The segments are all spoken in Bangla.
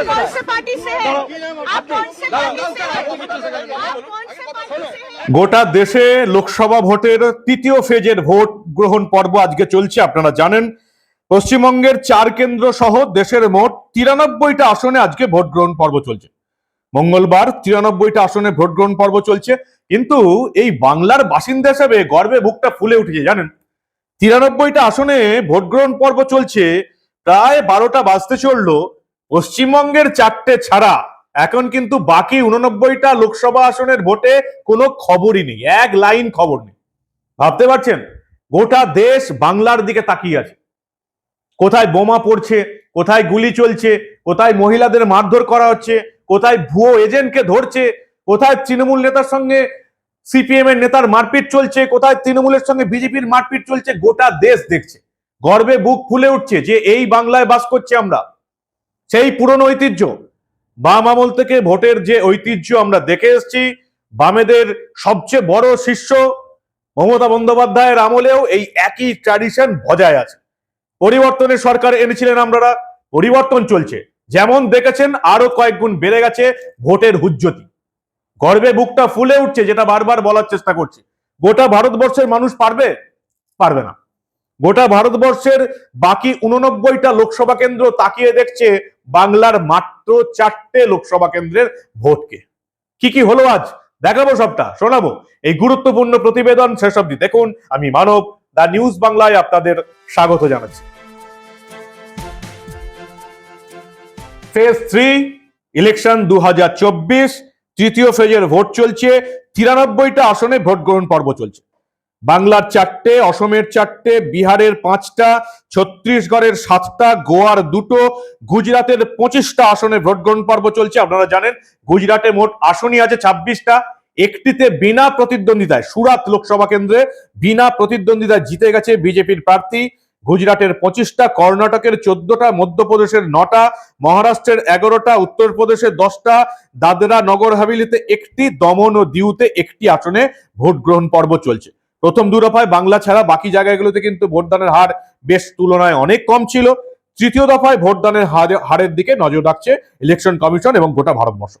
आप कौन से पार्टी से हैं आप कौन से पार्टी से हैं आप कौन से पार्टी से हैं গোটা দেশে লোকসভা ভোটের তৃতীয় ফেজের ভোট গ্রহণ পর্ব আজকে চলছে আপনারা জানেন পশ্চিমবঙ্গের চার কেন্দ্র সহ দেশের মোট তিরানব্বইটা আসনে আজকে ভোট গ্রহণ পর্ব চলছে মঙ্গলবার তিরানব্বইটা আসনে ভোট গ্রহণ পর্ব চলছে কিন্তু এই বাংলার বাসিন্দা হিসেবে গর্বে বুকটা ফুলে উঠেছে জানেন তিরানব্বইটা আসনে ভোট গ্রহণ পর্ব চলছে প্রায় বারোটা বাজতে চললো পশ্চিমবঙ্গের চারটে ছাড়া এখন কিন্তু বাকি উননব্বইটা লোকসভা আসনের ভোটে কোনো খবরই নেই, এক লাইন খবর নেই। ভাবতে পারছেন? গোটা দেশ বাংলার দিকে তাকিয়ে আছে। কোথায় বোমা পড়ছে, কোথায় গুলি চলছে, কোথায় মহিলাদের মারধর করা হচ্ছে, কোথায় ভুয়ো এজেন্টকে ধরছে, কোথায় তৃণমূল নেতার সঙ্গে সিপিএম এর নেতার মারপিট চলছে, কোথায় তৃণমূলের সঙ্গে বিজেপির মারপিট চলছে, গোটা দেশ দেখছে। গর্বে বুক ফুলে উঠছে যে এই বাংলায় বাস করছে আমরা। সেই পুরনো ঐতিহ্য। বাম আমল থেকে ভোটের যে ঐতিহ্য আমরা দেখে এসেছি, বামেদের সবচেয়ে বড় শিষ্য মমতা বন্দ্যোপাধ্যায়ের আমলেও এই একই ট্র্যাডিশন বজায় আছে। পরিবর্তনের সরকার এনেছিলেন আমরা পরিবর্তন চলছে। যেমন দেখেছেন, আরও কয়েক গুণ বেড়ে গেছে ভোটের হুজ্জতি। গর্বে বুকটা ফুলে উঠছে, যেটা বারবার বলার চেষ্টা করছি। গোটা ভারতবর্ষের মানুষ পারবে? পারবে না। গোটা ভারতবর্ষের বাকি উননব্বইটা লোকসভা কেন্দ্র তাকিয়ে দেখছে বাংলার মাত্র চারটে লোকসভা কেন্দ্রের ভোটকে। কি কি হলো আজ? দেখাবো সবটা, শোনাবো। এই গুরুত্বপূর্ণ প্রতিবেদন শেষ অব্দি দেখুন। আমি মানব, দা নিউজ বাংলায় আপনাদের স্বাগত জানাচ্ছি। ফেজ থ্রি, ইলেকশন দু হাজার চব্বিশ, তৃতীয় ফেজের ভোট চলছে, তিরানব্বইটা আসনে ভোট গ্রহণ পর্ব চলছে। বাংলার চারটে, অসমের চারটে, বিহারের পাঁচটা, ছত্তিশগড়ের সাতটা, গোয়ার দুটো, গুজরাটের পঁচিশটা আসনে ভোট গ্রহণ পর্ব চলছে। আপনারা জানেন, গুজরাটে মোট আসনই আছে ছাব্বিশটা। একটিতে বিনা প্রতিদ্বন্দ্বিতায় সুরাত লোকসভা কেন্দ্রে বিনা প্রতিদ্বন্দ্বিতায় জিতে গেছে বিজেপির প্রার্থী। গুজরাটের পঁচিশটা, কর্ণাটকের চোদ্দটা, মধ্যপ্রদেশের নটা, মহারাষ্ট্রের এগারোটা উত্তরপ্রদেশের দশটা, দাদরা নগর হাভেলিতে একটি, দমন ও দিউতে একটি আসনে ভোট গ্রহণ পর্ব চলছে। প্রথম দু দফায় বাংলা ছাড়া বাকি জায়গাগুলোতে কিন্তু ভোটদানের হার বেশ তুলনায় অনেক কম ছিল। তৃতীয় দফায় ভোটদানের হারে- হারের দিকে নজর রাখছে ইলেকশন কমিশন এবং গোটা ভারতবর্ষ।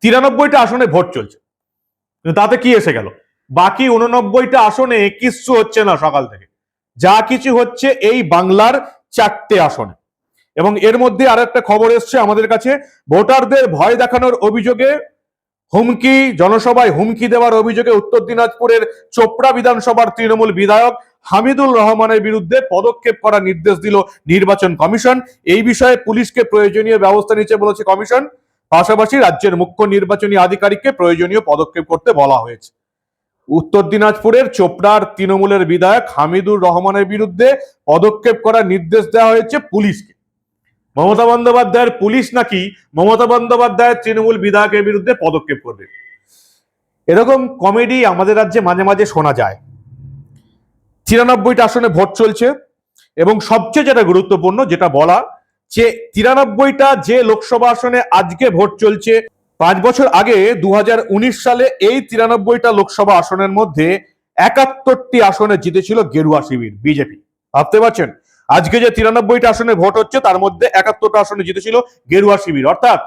তিরানব্বইটা আসনে ভোট চলছে। তাতে কি এসে গেল? বাকি উননব্বইটা আসনে কিচ্ছু হচ্ছে না সকাল থেকে। যা কিছু হচ্ছে এই বাংলার চারটে আসনে। এবং এর মধ্যে আর একটা খবর এসছে আমাদের কাছে। ভোটারদের ভয় দেখানোর অভিযোগে হুমকি, জনসভায় হুমকি দেওয়ার অভিযোগে উত্তর দিনাজপুরের চোপড়া বিধানসভার তৃণমূল বিধায়ক হামিদুল রহমানের বিরুদ্ধে পদক্ষেপ করার নির্দেশ দিল নির্বাচন কমিশন। এই বিষয়ে পুলিশকে প্রয়োজনীয় ব্যবস্থা নিতে বলেছে কমিশন। পাশাপাশি রাজ্যের মুখ্য নির্বাচনী আধিকারিককে প্রয়োজনীয় পদক্ষেপ করতে বলা হয়েছে। উত্তর দিনাজপুরের চোপড়ার তৃণমূলের বিধায়ক হামিদুর রহমানের বিরুদ্ধে পদক্ষেপ করার নির্দেশ দেওয়া হয়েছে পুলিশকে। মমতা বন্দ্যোপাধ্যায়ের পুলিশ নাকি মমতা বন্দ্যোপাধ্যায়ের তৃণমূল বিধায়কের বিরুদ্ধে পদক্ষেপ করবে? এরকম কমেডি আমাদের রাজ্যে মাঝে মাঝে শোনা যায়। তিরানব্বইটা আসনে ভোট চলছে এবং সবচেয়ে যেটা গুরুত্বপূর্ণ যেটা বলা যে তিরানব্বইটা যে লোকসভা আসনে আজকে ভোট চলছে, পাঁচ বছর আগে দু হাজার উনিশ সালে এই তিরানব্বইটা লোকসভা আসনের মধ্যে একাত্তরটি আসনে জিতেছিল গেরুয়া শিবির, বিজেপি। ভাবতে পারছেন? আজকে যে তিরানব্বইটা আসনে ভোট হচ্ছে, তার মধ্যে একাত্তরটা আসনে জিতেছিল গেরুয়া শিবির। অর্থাৎ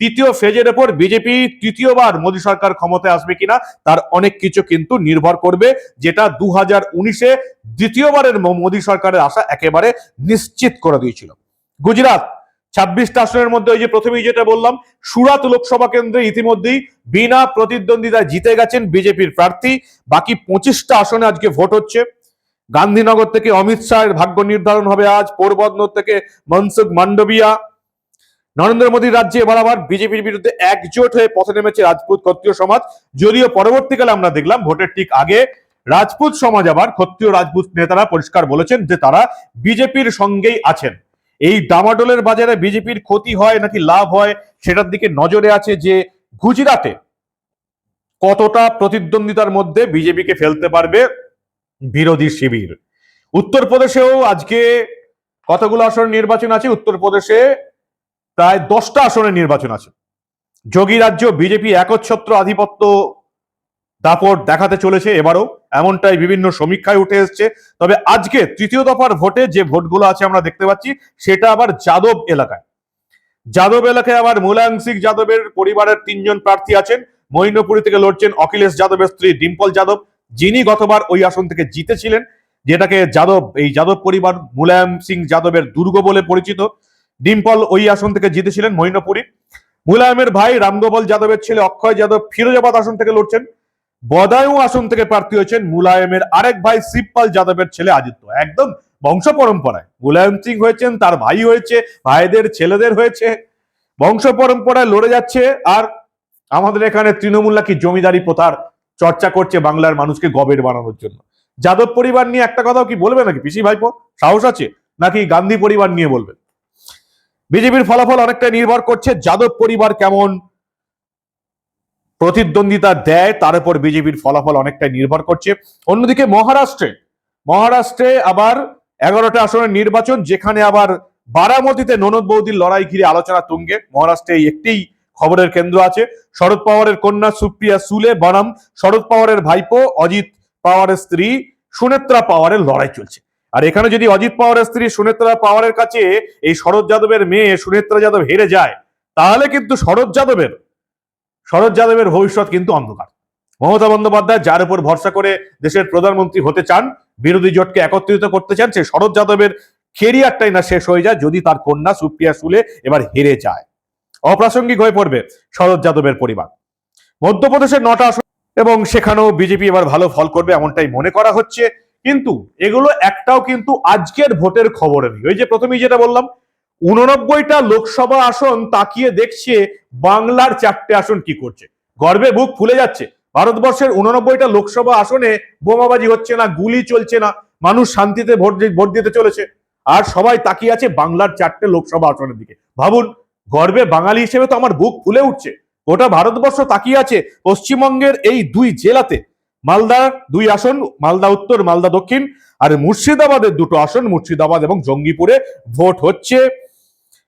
তৃতীয় ফেজের উপর বিজেপি তৃতীয়বার মোদী সরকার ক্ষমতায় আসবে কিনা, তার অনেক কিছু কিন্তু নির্ভর করবে, যেটা দু হাজার উনিশে দ্বিতীয়বারের মোদী সরকারের আশা একেবারে নিশ্চিত করে দিয়েছিল। গুজরাট, ছাব্বিশটা আসনের মধ্যে ওই যে প্রথমেই যেটা বললাম, সুরাত লোকসভা কেন্দ্রে ইতিমধ্যেই বিনা প্রতিদ্বন্দ্বিতায় জিতে গেছেন বিজেপির প্রার্থী, বাকি পঁচিশটা আসনে আজকে ভোট হচ্ছে। গান্ধীনগর থেকে অমিত শাহের ভাগ্য নির্ধারণ হবে আজ পোরবন্দর থেকে মনসুখ মান্ডবিয়া নরেন্দ্র মোদীর রাজ্যে এবার আবার বিজেপির বিরুদ্ধে একজোট হয়ে পথে নেমেছে রাজপুত ক্ষত্রিয় সমাজ। যদিও পরবর্তীকালে আমরা দেখলাম, ভোটের ঠিক আগে রাজপুত সমাজ আবার ক্ষত্রিয় রাজপুত নেতারা পরিষ্কার বলেছেন যে তারা বিজেপির সঙ্গেই আছেন। এই ডামাডোলের বাজারে বিজেপির ক্ষতি হয় নাকি লাভ হয়, সেটার দিকে নজরে আছে যে গুজরাটে কতটা প্রতিদ্বন্দ্বিতার মধ্যে বিজেপিকে ফেলতে পারবে বিরোধী শিবির। উত্তরপ্রদেশেও আজকে কতগুলো আসন নির্বাচন আছে? উত্তরপ্রদেশে প্রায় দশটা আসনের নির্বাচন আছে। যোগী রাজ্য, বিজেপি একচ্ছত্র আধিপত্য দাপট দেখাতে চলেছে এবারও। এমনটাই বিভিন্ন সমীক্ষায় উঠে এসছে। তবে আজকে তৃতীয় দফার ভোটে যে ভোটগুলো আছে আমরা দেখতে পাচ্ছি, সেটা আবার যাদব এলাকায়। যাদব এলাকায় আবার মুলায়ম সিং যাদবের পরিবারের তিনজন প্রার্থী আছেন। মৈনপুরী থেকে লড়ছেন অখিলেশ যাদবের স্ত্রী ডিম্পল যাদব। যিনি গতবার ওই আসন থেকে জিতেছিলেন, যেটাকে যাদব, এই যাদব পরিবার, মুলায়ম সিং যাদবের দুর্গ বলে পরিচিত, ডিম্পল ওই আসন থেকে জিতেছিলেন মৈনপুরী। মুলায়মের ভাই রামগোপাল যাদবের ছেলে অক্ষয় যাদব ফিরোজাবাদ আসন থেকে লড়ছেন। বদায়ু আসন থেকে প্রার্থী হয়েছেন মুলায়মের আরেক ভাই শিবপাল যাদবের ছেলে আদিত্য। একদম বংশ পরম্পরায়। মুলায়ম সিং হয়েছেন, তার ভাই হয়েছে, ভাইদের, ছেলেদের হয়েছে। বংশ পরম্পরায় লড়ে যাচ্ছে, আর আমাদের এখানে তৃণমূল নাকি জমিদারি প্রথার চর্চা করছে বাংলার মানুষকে গবের বানানোর জন্য। যাদব পরিবার নিয়ে একটা কথাও কি বলবে নাকি? পিসি ভাইপো, সাহস আছে? নাকি গান্ধী পরিবার নিয়ে বলবে? বিজেপির ফলাফল অনেকটা নির্ভর করছে যাদব পরিবার কেমন প্রতিদ্বন্দ্বিতা দেয়, তার উপর বিজেপির ফলাফল অনেকটা নির্ভর করছে। অন্যদিকে মহারাষ্ট্রে মহারাষ্ট্রে আবার এগারোটা আসনের নির্বাচন, যেখানে আবার বারামতিতে ননদ বৌদির লড়াই ঘিরে আলোচনা তুঙ্গে। মহারাষ্ট্রে এই একটিই খবরের কেন্দ্র আছে। শরদ পাওয়ারের কন্যা সুপ্রিয়া সুলে বনাম শরদ পাওয়ারের ভাইপো অজিত পাওয়ারের স্ত্রী সুনেত্রা পাওয়ারের লড়াই চলছে। আর এখানে যদি অজিত পাওয়ারের স্ত্রী সুনেত্রা পাওয়ারের কাছে এই শরৎ যাদবের মেয়ে সুনেত্রা যাদব হেরে যায়, তাহলে কিন্তু শরৎ যাদবের শরৎ যাদবের ভবিষ্যৎ কিন্তু অন্ধকার। মমতা বন্দ্যোপাধ্যায় যার উপর ভরসা করে দেশের প্রধানমন্ত্রী হতে চান, বিরোধী জোটকে একত্রিত করতে চান, সে শরৎ যাদবের কেরিয়ারটাই না শেষ হয়ে যায় যদি তার কন্যা সুপ্রিয়া সুলে এবার হেরে যায়। অপ্রাসঙ্গিক হয়ে পড়বে শরৎ যাদবের পরিবার। মধ্যপ্রদেশের নটা আসন এবং সেখানেও বিজেপি এবার ভালো ফল করবে এমনটাই মনে করা হচ্ছে। কিন্তু এগুলো একটাও কিন্তু আজকের ভোটের খবর নেই। ওই যে প্রথমেই যেটা বললাম, উননব্বইটা লোকসভা আসন তাকিয়ে দেখছে বাংলার চারটে আসন কি করছে। গর্বে বুক ফুলে যাচ্ছে। ভারতবর্ষের উননব্বইটা লোকসভা আসনে বোমাবাজি হচ্ছে না, গুলি চলছে না, মানুষ শান্তিতে ভোট ভোট দিতে চলেছে। আর সবাই তাকিয়ে আছে বাংলার চারটে লোকসভা আসনের দিকে। ভাবুন গর্বে বাঙালি হিসেবে তো আমার বুক ফুলে উঠছে। গোটা ভারতবর্ষ তাকিয়ে আছে পশ্চিমবঙ্গের এই দুই জেলাতে। মালদার দুই আসন, মালদা উত্তর, মালদা দক্ষিণ। আর মুর্শিদাবাদের দুটো আসন, মুর্শিদাবাদ এবং জঙ্গিপুরে ভোট হচ্ছে।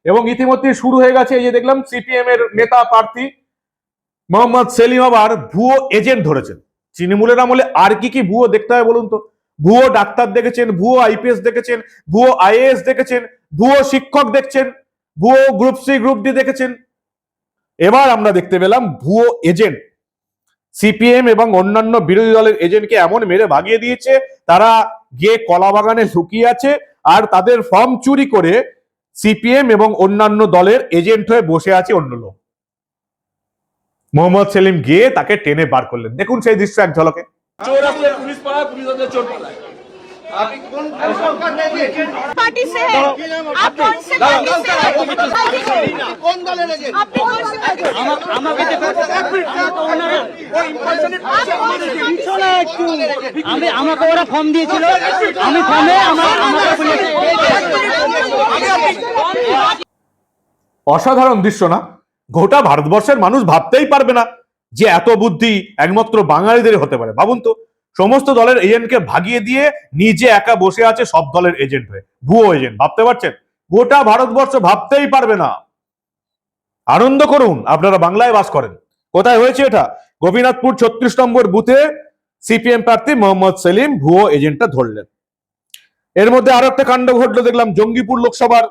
এবং ইতিমধ্যে শুরু হয়ে গেছে, এই যে দেখলাম সিপিএম এর নেতা প্রার্থী মোহাম্মদ সেলিম আবার ভুয়ো এজেন্ট ধরেছেন। তৃণমূলের আমলে আর কি কি ভুয়ো দেখতে হয় বলুন তো? ভুয়ো ডাক্তার দেখেছেন, ভুয়ো আইপিএস দেখেছেন, ভুয়ো আইএএস দেখেছেন, ভুয়ো শিক্ষক দেখছেন। ভুয়ো গ্রুপ সি, গ্রুপ ডি দেখেছেন? এবার আমরা দেখতে পেলাম ভুয়ো এজেন্ট। সিপিএম এবং অন্যান্য বিরোধী দলের এজেন্টকে এমন মেরে ভাগিয়ে দিয়েছে, তারা গিয়ে কলা বাগানে লুকিয়ে আছে আর তাদের ফর্ম চুরি করে সিপিএম এবং অন্যান্য দলের এজেন্ট হয়ে বসে আছে অন্য লোক। মোহাম্মদ সেলিম গিয়ে তাকে টেনে বার করলেন। দেখুন সেই দৃশ্য এক ঝলকে। পুলিশ পাড়ায় পুলিশ চোর पार्टी से है आप कौन से पार्टी से है কোন দলের এজেন্ট আপনি कौन से पार्टी से हैं? আমাকে দেখো आप कौन से पार्टी से हैं? আমি আমাকে ওরা ফর্ম দিয়েছিল আমি ফর্মে আমার আমাকে বলেছে অসাধারণ দৃশ্য না গোটা ভারতবর্ষের মানুষ ভাবতেই পারবে না যে এত বুদ্ধি একমাত্র বাঙালিদের হতে পারে ভাবুন তো সমস্ত দলের এজেন্টকে ভাগিয়ে দিয়ে নিজে একা বসে আছে সব দলের এজেন্ট হয়ে। ভুয়ো এজেন্ট ভাবতে পারছেন? গোটা ভারতবর্ষ ভাবতেই পারবে না। আনন্দ করুন, আপনারা বাংলায় বাস করেন। কোথায় হয়েছে এটা? গোপীনাথপুর ছত্রিশ নম্বর বুথে সিপিএম প্রার্থী মোহাম্মদ সেলিম ভুয়ো এজেন্টটা ধরলেন। এর মধ্যে আরও একটা কাণ্ড ঘটলো, দেখলাম জঙ্গিপুর লোকসভার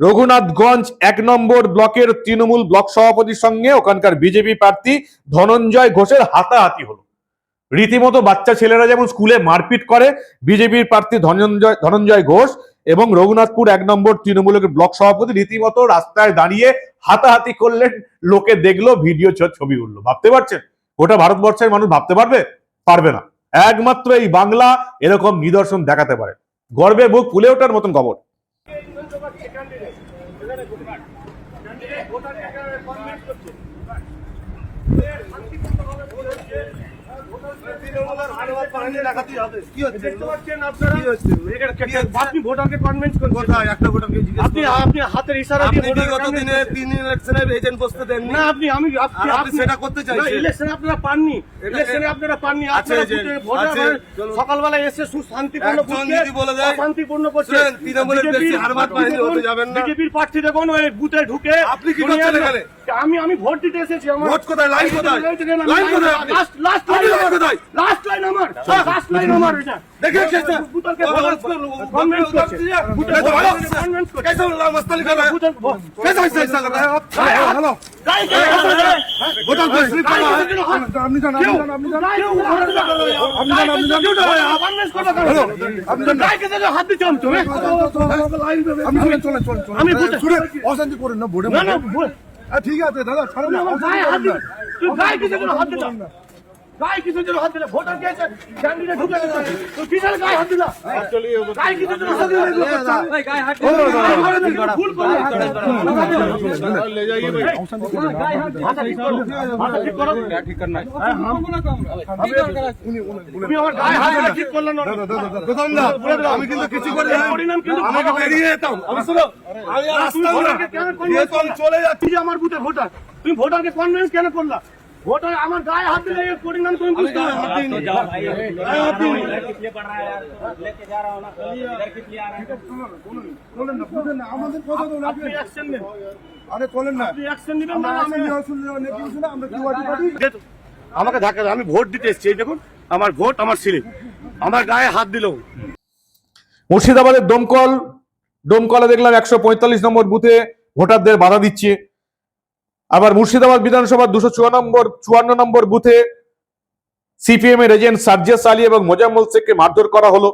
রঘুনাথগঞ্জ এক নম্বর ব্লকের তৃণমূল ব্লক সভাপতির সঙ্গে ওখানকার বিজেপি প্রার্থী ধনঞ্জয় ঘোষের হাতাহাতি হলো। রীতিমতো বাচ্চা ছেলেরা যেমন স্কুলে মারপিট করে, বিজেপির প্রার্থী ধনঞ্জয় ধনঞ্জয় ঘোষ এবং রঘুনাথপুর এক নম্বর তৃণমূলের ব্লক সভাপতি রীতিমতো রাস্তায় দাঁড়িয়ে হাতাহাতি করলেন, লোকে দেখল, ভিডিও ছবি উঠল। ভাবতে পারছেন? গোটা ভারতবর্ষের মানুষ ভাবতে পারবে? পারবে না। একমাত্র এই বাংলা এরকম নিদর্শন দেখাতে পারে। গর্বে বুক ফুলে ওঠার মতন খবর কি হচ্ছে আপনি ভোটারকে কনভিন্স করছেন কোথায় একটা ভোটারকে জিজ্ঞেস আপনি করুন। আপনি হাতের ইশারা আপনি দিয়ে বিগত ভোটারকে দিনে তিন ইলেকশনে এজেন্ট আপনি আমি সেটা করতে। ইলেকশনে আপনারা পাননি ইলেকশনে আপনারা পাননি। সকালবেলা এসে সুশান্তিপূর্ণ বেশি বিজেপির প্রার্থী দেখুন, ওই বুথে ঢুকে আপনি কি দুনিয়ার করছেন এখানে? আমি আমি ভোট দিতে এসেছি আমার ভোট কোথায়? লাইন কোথায়? লাইন লাইন কোথায় লাস্ট লাস্ট লাইন কোথায়? লাস্ট লাইন আমার লাস্ট লাইন আমার এটা দেখেন কেসটা বুতলকে কনভিন্স করল কনভিন্স করছে বুতলকে ভালো কনভিন্স করছে কেসা আল্লাহ মস্তালি কর বুতল কেসা হইছে হইছে কর হ্যালো যাই কে বুতল তসরিফ কর আপনি জান আপনি জান আপনি জান আপনি জান আপনি জান কনভিন্স করো হ্যালো আপনি জান যাই কে যে হাত দিছো আমি তুমি আমি চলে চলে চলে আমি বুতল অশান্তি করেন না বোর্ডে না না ঠিক আছে দাদা ছাড়ো না হাত দিছো তুই গায়ে কিছু হাত দিছো গায়ে কিসের জন্য হাত দিলা? ভোটার কে ক্যান্ডিডেট ঢুকে গেছে। তুই কিসের গায়ে হাত দিলা? গায়ে কিসের জন্য হাত দিলা? গায়ে হাত দিলা। ভুল করলি। মাথা ঠিক করো। মাথা ঠিক করো। তুমি আমার গায়ে হাত দিলা, ঠিক করলে না। দাদা, দাদা, আমি কিন্তু কিছু করি না পরিণাম কিন্তু আমাকে বেরিয়ে যেতাম আমি শুনো কেন? চলে যাচ্ছি আমার বুথে ভোটার তুমি ভোটারকে কনভিন্স কেন করলা ভোটার আমার গায়ে হাত দিলে না। বুঝেন না আমাদের কথা তো আপনি লাগবে অ্যাকশন নেন। আরে চলেন না আপনি অ্যাকশন নেবেন না আমি আমরা কি ওয়াটি পার্টি আমাকে ধাক্কা দাও। আমি ভোট দিতে এসেছি এই দেখুন আমার ভোট আমার স্লিপ আমার গায়ে হাত দিল মুর্শিদাবাদের দমকল দমকলে দেখলাম একশো পঁয়তাল্লিশ নম্বর বুথে ভোটারদের বাধা দিচ্ছে। আবার মুর্শিদাবাদ বিধানসভার দুশো নম্বর, চুয়ান্ন নম্বর বুথে সিপিএম এর এজেন্ট সার্জিয়াস আলী এবং মোজাম্মল শেখকে মারধর করা হলো।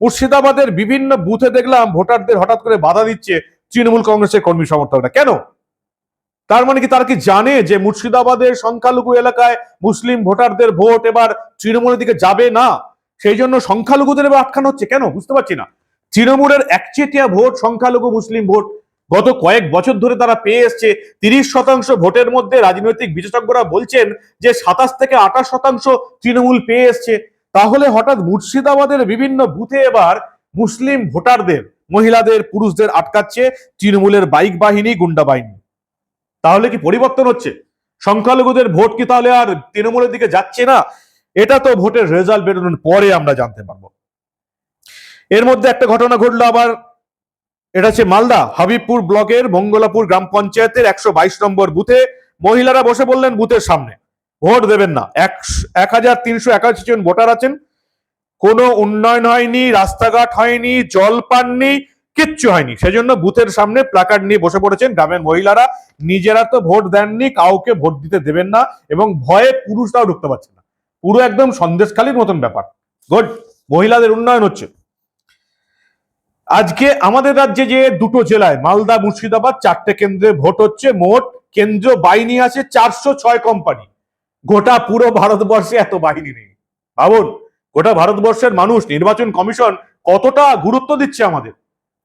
মুর্শিদাবাদের বিভিন্ন বুথে দেখলাম ভোটারদের হঠাৎ করে বাধা দিচ্ছে তৃণমূল কংগ্রেসের কর্মী সমর্থকরা। কেন? তার মানে কি তারা কি জানে যে মুর্শিদাবাদের সংখ্যালঘু এলাকায় মুসলিম ভোটারদের ভোট এবার তৃণমূলের দিকে যাবে না? সেই জন্য সংখ্যালঘুদের এবার আটকানো হচ্ছে। কেন? বুঝতে পারছি না। তৃণমূলের একচেটিয়া ভোট, সংখ্যালঘু মুসলিম ভোট গত কয়েক বছর ধরে তারা পেয়ে এসছে। তিরিশ শতাংশ ভোটের মধ্যে রাজনৈতিক বিশেষজ্ঞরা বলছেন যে সাতাশ থেকে আঠাশ শতাংশ তৃণমূল পেয়ে এসছে। তাহলে হঠাৎ মুর্শিদাবাদের বিভিন্ন বুথে এবার মুসলিম ভোটারদের, মহিলাদের, পুরুষদের আটকাচ্ছে তৃণমূলের বাইক বাহিনী, গুন্ডা বাহিনী। তাহলে কি পরিবর্তন হচ্ছে? সংখ্যালঘুদের ভোট কি তাহলে আর তৃণমূলের দিকে যাচ্ছে না? এটা তো ভোটের রেজাল্ট বেরোনোর পরে আমরা জানতে পারব। এর মধ্যে একটা ঘটনা ঘটলো আবার। এটা হচ্ছে মালদা, হাবিবপুর ব্লকের মঙ্গলাপুর গ্রাম পঞ্চায়েতের একশো বাইশ নম্বর বুথে। মহিলারা বসে বললেন বুথের সামনে। ভোট দেবেন না। এক হাজার তিনশো একাশি জন ভোটার আছেন। কোনো উন্নয়ন হয়নি, রাস্তাঘাট হয়নি, জল পাননি, কিচ্ছু হয়নি। সেজন্য বুথের সামনে প্লাকার্ড নিয়ে বসে পড়েছেন গ্রামের মহিলারা। নিজেরা তো ভোট দেননি, কাউকে ভোট দিতে দেবেন না এবং ভয়ে পুরুষরাও ঢুকতে পারছে না। পুরো একদম সন্দেশখালির মতন ব্যাপার। গুড। মহিলাদের উন্নয়ন হচ্ছে। আজকে আমাদের রাজ্যে যে দুটো জেলায়, মালদা, মুর্শিদাবাদ, চারটে কেন্দ্রে ভোট হচ্ছে, মোট কেন্দ্র বাহিনী আছে চারশো ছয় কোম্পানি গোটা পুরো ভারতবর্ষে এত বাহিনী নেই। ভাবুন গোটা ভারতবর্ষের মানুষ, নির্বাচন কমিশন কতটা গুরুত্ব দিচ্ছে আমাদের?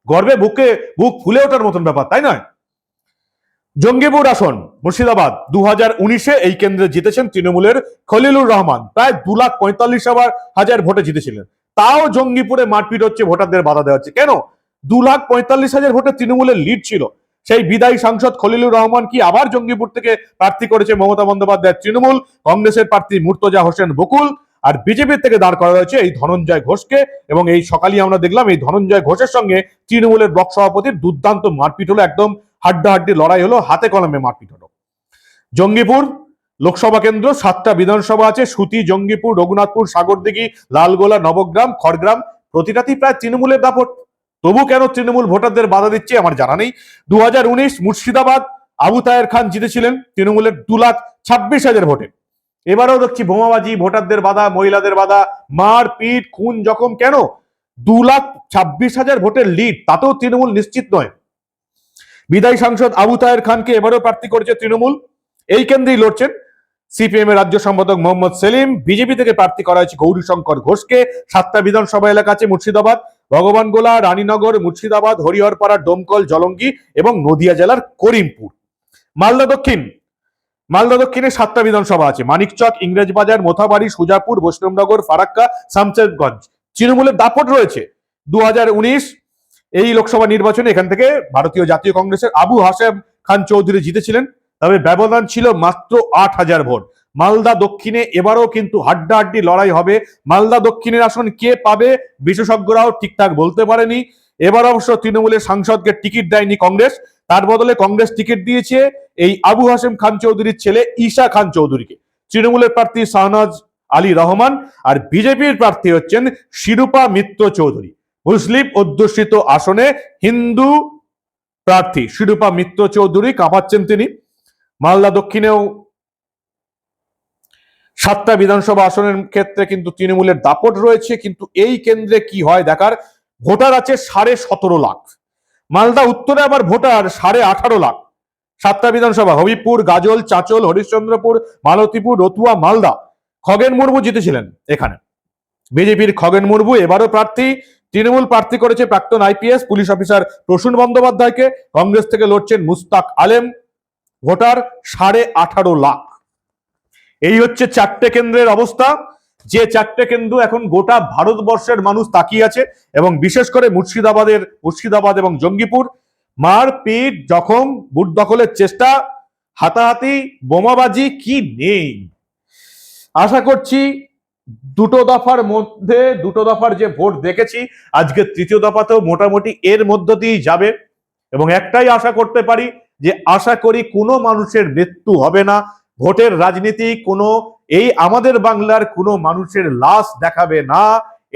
গর্বে বুকে বুক ফুলে ওঠার মতন ব্যাপার, তাই নয়? জঙ্গিপুর আসন, মুর্শিদাবাদ দু হাজার উনিশে এই কেন্দ্রে জিতেছেন তৃণমূলের খলিলুর রহমান। প্রায় দু লাখ পঁয়তাল্লিশ হাজার ভোটে জিতেছিলেন। তাও জঙ্গিপুরে মারপিট হচ্ছে, ভোটারদের বাধা দেওয়া হচ্ছে। কেন? দু লাখ পঁয়তাল্লিশ হাজার ভোটে তৃণমূলের লিড ছিল। সেই বিদায়ী সাংসদ খলিলুর রহমান কি আবার জঙ্গিপুর থেকে প্রার্থী করেছে মমতা বন্দ্যোপাধ্যায়ের তৃণমূল? কংগ্রেসের প্রার্থী মুর্তজা হোসেন বকুল আর বিজেপির থেকে দাঁড় করা হয়েছে এই ধনঞ্জয় ঘোষকে। এবং এই সকালেই আমরা দেখলাম এই ধনঞ্জয় ঘোষের সঙ্গে তৃণমূলের ব্লক সভাপতির দুর্দান্ত মারপিট হলো, একদম হাড্ডাহাড্ডি লড়াই হলো, হাতে কলমে মারপিট হলো। জঙ্গিপুর লোকসভা কেন্দ্র, সাতটা বিধানসভা আছে, সুতি, জঙ্গিপুর, রঘুনাথপুর, সাগরদিঘি, লালগোলা, নবগ্রাম, খড়গ্রাম, প্রতিটাতেই প্রায় তৃণমূলের দাপট। তবু কেন তৃণমূল ভোটারদের বাধা দিচ্ছে আমার জানা নেই। দুহাজার উনিশ মুর্শিদাবাদ, আবু তায়ের খান জিতেছিলেন তৃণমূলের দু লাখ ছাব্বিশ হাজার ভোটে। এবারেও দেখছি বোমাবাজি, ভোটারদের বাধা, মহিলাদের বাধা মার পিট খুন, জখম কেন? দু লাখ ছাব্বিশ হাজার ভোটের লিড, তাতেও তৃণমূল নিশ্চিত নয়। বিদায়ী সাংসদ আবু তায়ের খানকে এবারেও প্রার্থী করেছে তৃণমূল। এই কেন্দ্রেই লড়ছেন। সিপিএম এর রাজ্য সম্পাদক মোহাম্মদ সেলিম, বিজেপি থেকে প্রার্থী করা হয়েছে গৌরীশঙ্কর ঘোষকে। সাতটা বিধানসভা এলাকা আছে মুর্শিদাবাদ, ভগবানগোলা, রানীনগর, মুর্শিদাবাদ, হরিহরপাড়া, ডোমকল, জলঙ্গি এবং নদিয়া জেলার করিমপুর। মালদা দক্ষিণ। মালদা দক্ষিণে সাতটা বিধানসভা আছে। মানিকচক, ইংরেজবাজার, মোথাবাড়ি, সুজাপুর, বৈষ্ণবনগর, ফারাক্কা শামশেরগঞ্জ তৃণমূলের দাপট রয়েছে। দু হাজার উনিশ এই লোকসভা নির্বাচনে এখান থেকে ভারতীয় জাতীয় কংগ্রেসের আবু হাসেম খান চৌধুরী জিতেছিলেন। তবে ব্যবধান ছিল মাত্র আট হাজার ভোট। মালদা দক্ষিণে এবারও কিন্তু হাড্ডাহাড্ডি লড়াই হবে। মালদা দক্ষিণের আসন কে পাবে বিশেষজ্ঞরাও ঠিকঠাক বলতে পারেনি। এবার অবশ্য তৃণমূলের সাংসদকে টিকিট দেয়নি কংগ্রেস। তার বদলে কংগ্রেস টিকিট দিয়েছে এই আবু হাসেম খান চৌধুরীর ছেলে ঈশা খান চৌধুরীকে। তৃণমূলের প্রার্থী শাহনাজ আলী রহমান আর বিজেপির প্রার্থী হচ্ছেন শিরূপা মিত্র চৌধুরী। মুসলিম অধ্যুষিত আসনে হিন্দু প্রার্থী শিরূপা মিত্র চৌধুরী কাঁপাচ্ছেন তিনি। মালদা দক্ষিণেও সাতটা বিধানসভা আসনের ক্ষেত্রে কিন্তু তৃণমূলের দাপট রয়েছে, কিন্তু এই কেন্দ্রে কি হয় দেখার? ভোটার আছে সাড়ে সতেরো লাখ। মালদা উত্তরে আবার ভোটার সাড়ে আঠারো লাখ। সাতটা বিধানসভা হবিপুর গাজল, চাচল, হরিশ্চন্দ্রপুর, মালতীপুর, রতুয়া, মালদা। খগেন মুর্মু জিতেছিলেন এখানে। বিজেপির খগেন মুর্মু এবারও প্রার্থী। তৃণমূল প্রার্থী করেছে প্রাক্তন আইপিএস, পুলিশ অফিসার প্রসূন বন্দ্যোপাধ্যায়কে। কংগ্রেস থেকে লড়ছেন মুস্তাক আলেম। ভোটার সাড়ে আঠারো লাখ। এই হচ্ছে চারটে কেন্দ্রের অবস্থা। যে চারটে কেন্দ্র এখন গোটা ভারতবর্ষের মানুষ তাকিয়ে আছে এবং বিশেষ করে মুর্শিদাবাদের, মুর্শিদাবাদ এবং জঙ্গিপুর মারপিট জখম, বুট দখলের চেষ্টা, হাতাহাতি, বোমাবাজি কি নেই? আশা করছি দুটো দফার মধ্যে, দুটো দফার যে ভোট দেখেছি, আজকে তৃতীয় দফাতেও মোটামুটি এর মধ্য দিয়েই যাবে। এবং একটাই আশা করতে পারি যে আশা করি কোনো মানুষের মৃত্যু হবে না, ভোটের রাজনীতি কোনো, এই আমাদের বাংলার কোনো মানুষের লাশ দেখাবে না,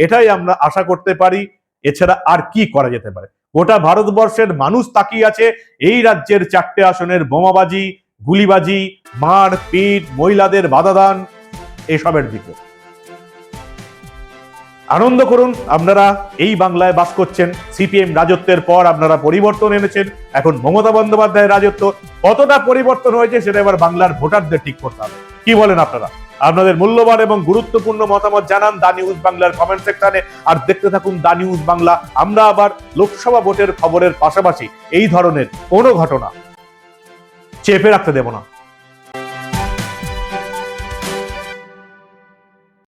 এটাই আমরা আশা করতে পারি। এছাড়া আর কি করা যেতে পারে? গোটা ভারতবর্ষের মানুষ তাকিয়ে আছে এই রাজ্যের চারটে আসনের বোমাবাজি, গুলিবাজি মার পিট মহিলাদের বাধাদান, এসবের দিকে। আনন্দ করুন, আপনারা এই বাংলায় বাস করছেন। সিপিএম রাজত্বের পর আপনারা পরিবর্তন এনেছেন। এখন মমতা বন্দ্যোপাধ্যায়ের রাজত্ব কতটা পরিবর্তন হয়েছে সেটা এবার বাংলার ভোটারদের ঠিক করতে হবে। কি বলেন আপনারা? আপনাদের মূল্যবান এবং গুরুত্বপূর্ণ মতামত জানান দা নিউজ বাংলার কমেন্ট সেকশনে আর দেখতে থাকুন দা নিউজ বাংলা। আমরা আবার লোকসভা ভোটের খবরের পাশাপাশি এই ধরনের কোনো ঘটনা চেপে রাখতে দেব না।